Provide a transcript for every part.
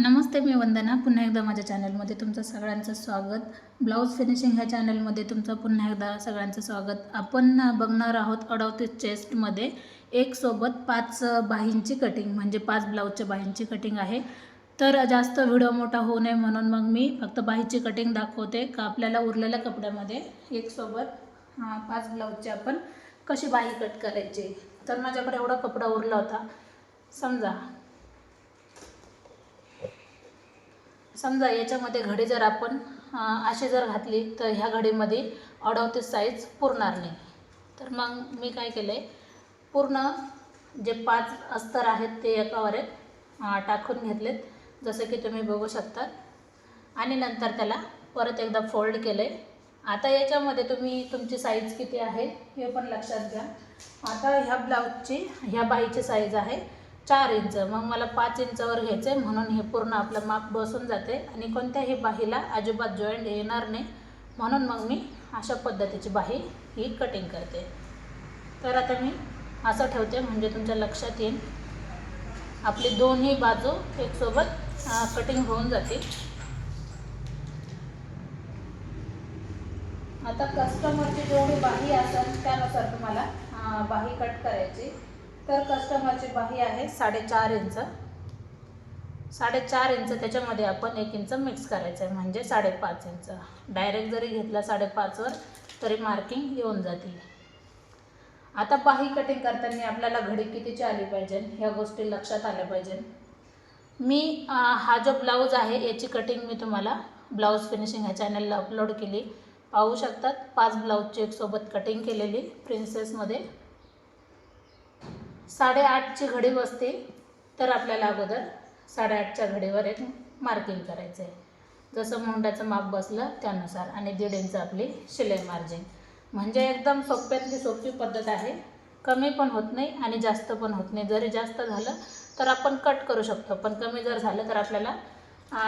नमस्ते मी वंदना पुन्हा एकदा माझ्या चॅनलमध्ये तुमचं सगळ्यांचं स्वागत. ब्लाऊज फिनिशिंग ह्या चॅनलमध्ये तुमचं पुन्हा एकदा सगळ्यांचं स्वागत. आपण बघणार आहोत अडवतीस चेस्टमध्ये एक सोबत पाच बाहींची कटिंग म्हणजे पाच ब्लाऊजच्या बाहींची कटिंग आहे. तर जास्त व्हिडिओ मोठा होऊ नये म्हणून मग मी फक्त बाहीची कटिंग दाखवते. का आपल्याला उरलेल्या कपड्यामध्ये एक सोबत पाच ब्लाऊजची आपण कशी बाही कट करायची? तर माझ्याकडे एवढा कपडा उरला होता. समजा समजा याच्यामध्ये घडी जर आपण अशी जर घातली तर ह्या घडीमध्ये अडवतीस साईज पुरणार नाही. तर मग मी काय केलं आहे पूर्ण जे पाच अस्तर आहेत ते एकावर एक टाकून घेतलेत. जसं की तुम्ही बघू शकता. आणि नंतर त्याला परत एकदा फोल्ड केलं आहे आता याच्यामध्ये तुम्ही तुमची साईज किती आहे हे पण लक्षात घ्या. आता ह्या ब्लाऊजची ह्या बाईची साईज आहे. चार इंच मग मला पाच इंचावर घ्यायचं आहे म्हणून हे पूर्ण आपलं माप बसून जाते. आणि कोणत्याही बाहीला अजिबात जॉईंट येणार नाही. म्हणून मग मी अशा पद्धतीची बाही ही कटिंग करते. तर आता मी असं ठेवते म्हणजे तुमच्या लक्षात येईल. आपली दोन्ही बाजू एकसोबत कटिंग होऊन जातील आता कस्टमरची जेवढी बाही असेल त्यानुसार तुम्हाला बाही कट करायची. तर कस्टमरची बाही आहे साडेचार इंच. साडेचार इंच त्याच्यामध्ये आपण एक इंच मिक्स करायचं आहे म्हणजे साडेपाच इंच. डायरेक्ट जरी घेतला साडेपाचवर तरी मार्किंग येऊन जाते आता बाही कटिंग करताना आपल्याला घडी कितीची आली पाहिजे? ह्या गोष्टी लक्षात आल्या पाहिजे. मी हा जो ब्लाऊज आहे याची कटिंग मी तुम्हाला ब्लाऊज फिनिशिंग ह्या चॅनलला अपलोड केली. पाहू शकतात पाच ब्लाऊजची एक सोबत कटिंग केलेली प्रिन्सेसमध्ये साडेआठची घडी बसते तर आपल्याला अगोदर साडेआठच्या घडीवर एक मार्किंग करायचं आहे जसं मुंड्याचं माप बसलं त्यानुसार आणि दीड इंच आपली शिलाई मार्जिन म्हणजे एकदम सोप्यातली सोपी पद्धत आहे. कमी पण होत नाही आणि जास्त पण होत नाही. जरी जास्त झालं तर आपण कट करू शकतो पण कमी जर झालं तर आपल्याला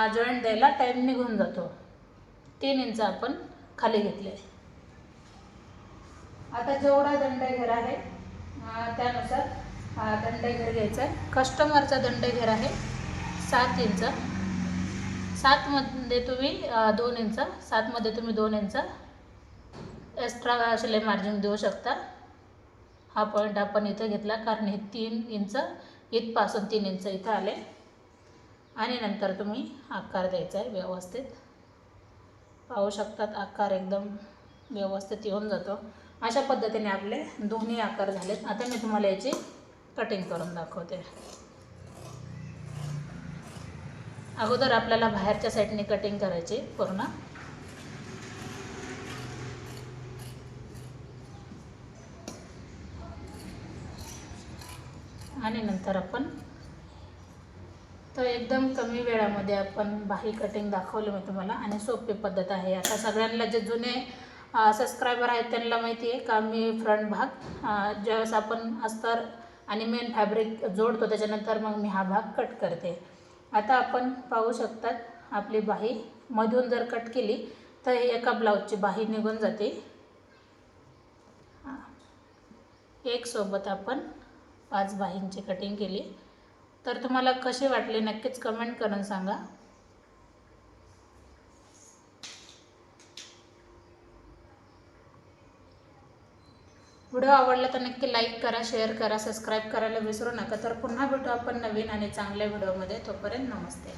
जॉईंट द्यायला टाईम निघून जातो. तीन इंच आपण खाली घेतले आता जेवढा दंडघेर आहे त्यानुसार हा दंडघेर घ्यायचा आहे. कस्टमरचा दंडघेर आहे. सात इंच. सातमध्ये तुम्ही दोन इंच. सातमध्ये तुम्ही दोन इंच. एक्स्ट्रा शिलाई मार्जिन देऊ शकता. हा पॉईंट आपण इथं घेतला कारण हे तीन इंच इथपासून तीन इंच इथं आले. आणि नंतर तुम्ही आकार द्यायचा आहे व्यवस्थित. पाहू शकतात आकार एकदम व्यवस्थित येऊन जातो. अशा पद्धतीने आपले दोन्ही आकार झालेत. आता मी तुम्हाला याची कटिंग करून दाखवते. अगोदर आपल्याला बाहेरच्या साईडने कटिंग करायची पूर्ण. आणि नंतर आपण तर एकदम कमी वेळामध्ये आपण बाही कटिंग दाखवलं मी तुम्हाला आणि सोपी पद्धत आहे. आता सगळ्यांना जे जुने सबस्क्रायबर आहेत त्यांना माहिती आहे का मी फ्रंट भाग ज्यावेळेस आपण अस्तर आणि मेन फॅब्रिक जोडतो त्याच्यानंतर मग मी हा भाग कट करते. आता आपण पाहू शकतात आपली बाही मधून जर कट केली तर एका ब्लाऊजची बाही निघून जाते. एक सोबत आपण पाच बाहींची कटिंग केली. तर तुम्हाला कसे वाटले नक्कीच कमेंट करून सांगा. व्हिडिओ आवडला तर नक्की लाईक करा शेअर करा सबस्क्राईब करायला विसरू नका. तर पुन्हा भेटू आपण नवीन आणि चांगल्या व्हिडिओमध्ये तोपर्यंत नमस्ते.